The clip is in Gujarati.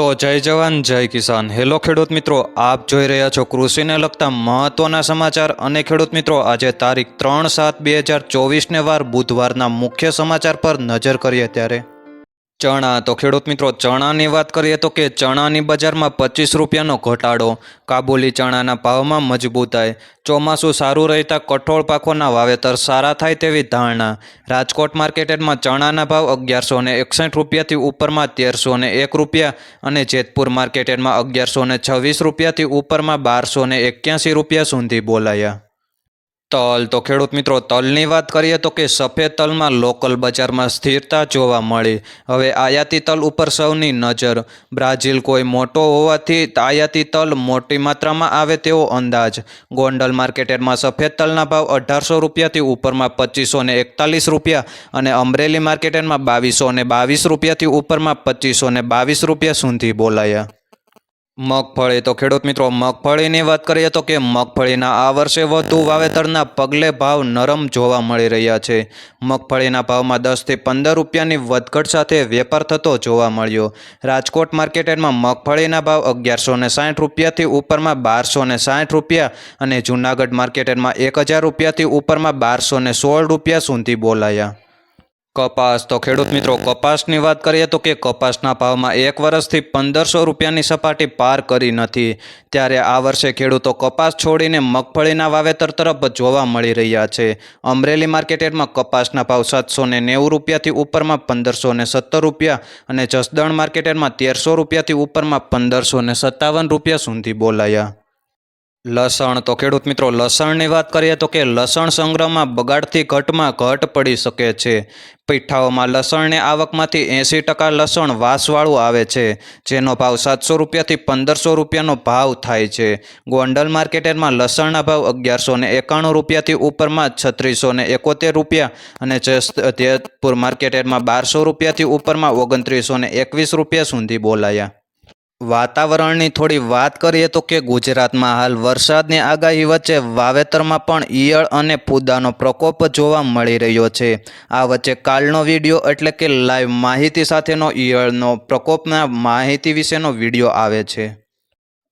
તો જય જવાન, જય કિસાન. હેલો ખેડૂત મિત્રો, આપ જોઈ રહ્યા છો કૃષિને લગતા મહત્વના સમાચાર અને ખેડૂત મિત્રો, આજે તારીખ ત્રણ સાત બે હજાર ચોવીસને વાર બુધવારના મુખ્ય સમાચાર પર નજર કરીએ ત્યારે. ચણા. તો ખેડૂત મિત્રો, ચણાની વાત કરીએ તો કે ચણાની બજારમાં પચીસ રૂપિયાનો ઘટાડો. કાબુલી ચણાના ભાવમાં મજબૂતાઈ. ચોમાસું સારું રહેતા કઠોળ પાકોના વાવેતર સારા થાય તેવી ધારણા. રાજકોટ માર્કેટમાં ચણાના ભાવ અગિયારસો ને એકસઠ રૂપિયાથી ઉપરમાં તેરસો ને એક રૂપિયા અને જેતપુર માર્કેટમાં અગિયારસો ને છવ્વીસ રૂપિયાથી ઉપરમાં બારસો ને એક્યાસી રૂપિયા સુધી બોલાયા. તલ. તો ખેડૂત મિત્રો, તલની વાત કરીએ તો કે સફેદ તલમાં લોકલ બજારમાં સ્થિરતા જોવા મળી. હવે આયાતી તલ ઉપર સૌની નજર. બ્રાઝિલ કોઈ મોટો હોવાથી આયાતી તલ મોટી માત્રામાં આવે તેવો અંદાજ. ગોંડલ માર્કેટમાં સફેદ તલના ભાવ અઢારસો રૂપિયાથી ઉપરમાં પચીસો ને એકતાલીસ રૂપિયા અને અમરેલી માર્કેટમાં બાવીસો ને બાવીસ રૂપિયાથી ઉપરમાં પચીસો ને બાવીસ રૂપિયા સુધી બોલાયા. મગફળી. તો ખેડૂત મિત્રો, મગફળીની વાત કરીએ તો કે મગફળીના આ વર્ષે વધુ વાવેતરના પગલે ભાવ નરમ જોવા મળી રહ્યા છે. મગફળીના ભાવમાં દસથી પંદર રૂપિયાની વધઘટ સાથે વેપાર થતો જોવા મળ્યો. રાજકોટ માર્કેટમાં મગફળીના ભાવ અગિયારસો ને સાઠ રૂપિયાથી ઉપરમાં બારસો ને સાઠ રૂપિયા અને જૂનાગઢ માર્કેટમાં એક હજાર રૂપિયાથી ઉપરમાં બારસો ને સોળ રૂપિયા સુધી બોલાયા. કપાસ. તો ખેડૂત મિત્રો કપાસની વાત કરીએ તો કે કપાસના ભાવમાં એક વર્ષથી પંદરસો રૂપિયાની સપાટી પાર કરી નથી. ત્યારે આ વર્ષે ખેડૂતો કપાસ છોડીને મગફળીના વાવેતર તરફ જોવા મળી રહ્યા છે. અમરેલી માર્કેટમાં કપાસના ભાવ સાતસો ને નેવું રૂપિયાથી ઉપરમાં પંદરસો ને સત્તર રૂપિયા અને જસદણ માર્કેટમાં તેરસો રૂપિયાથી ઉપરમાં પંદરસો ને સત્તાવન રૂપિયા સુધી બોલાયા. લસણ. તો ખેડૂત મિત્રો, લસણની વાત કરીએ તો કે લસણ સંગ્રહમાં બગાડથી ઘટમાં ઘટ પડી શકે છે. પીઠાઓમાં લસણની આવકમાંથી એંસી ટકા લસણ વાસવાળું આવે છે, જેનો ભાવ સાતસો રૂપિયાથી પંદરસો રૂપિયાનો ભાવ થાય છે. ગોંડલ માર્કેટમાં લસણના ભાવ અગિયારસો ને એકાણું રૂપિયાથી ઉપરમાં છત્રીસો ને એકોતેર રૂપિયા અને જેતપુર માર્કેટમાં બારસો રૂપિયાથી ઉપરમાં ઓગણત્રીસો ને એકવીસ રૂપિયા સુધી બોલાયા. વાતાવરણની થોડી વાત કરીએ તો કે ગુજરાતમાં હાલ વરસાદની આગાહી વચ્ચે વાવેતરમાં પણ ઈયળ અને પૂદાનો પ્રકોપ જોવા મળી રહ્યો છે. આ વચ્ચે કાલનો વીડિયો એટલે કે લાઈવ માહિતી સાથેનો ઈયળનો પ્રકોપના માહિતી વિશેનો વીડિયો આવે છે.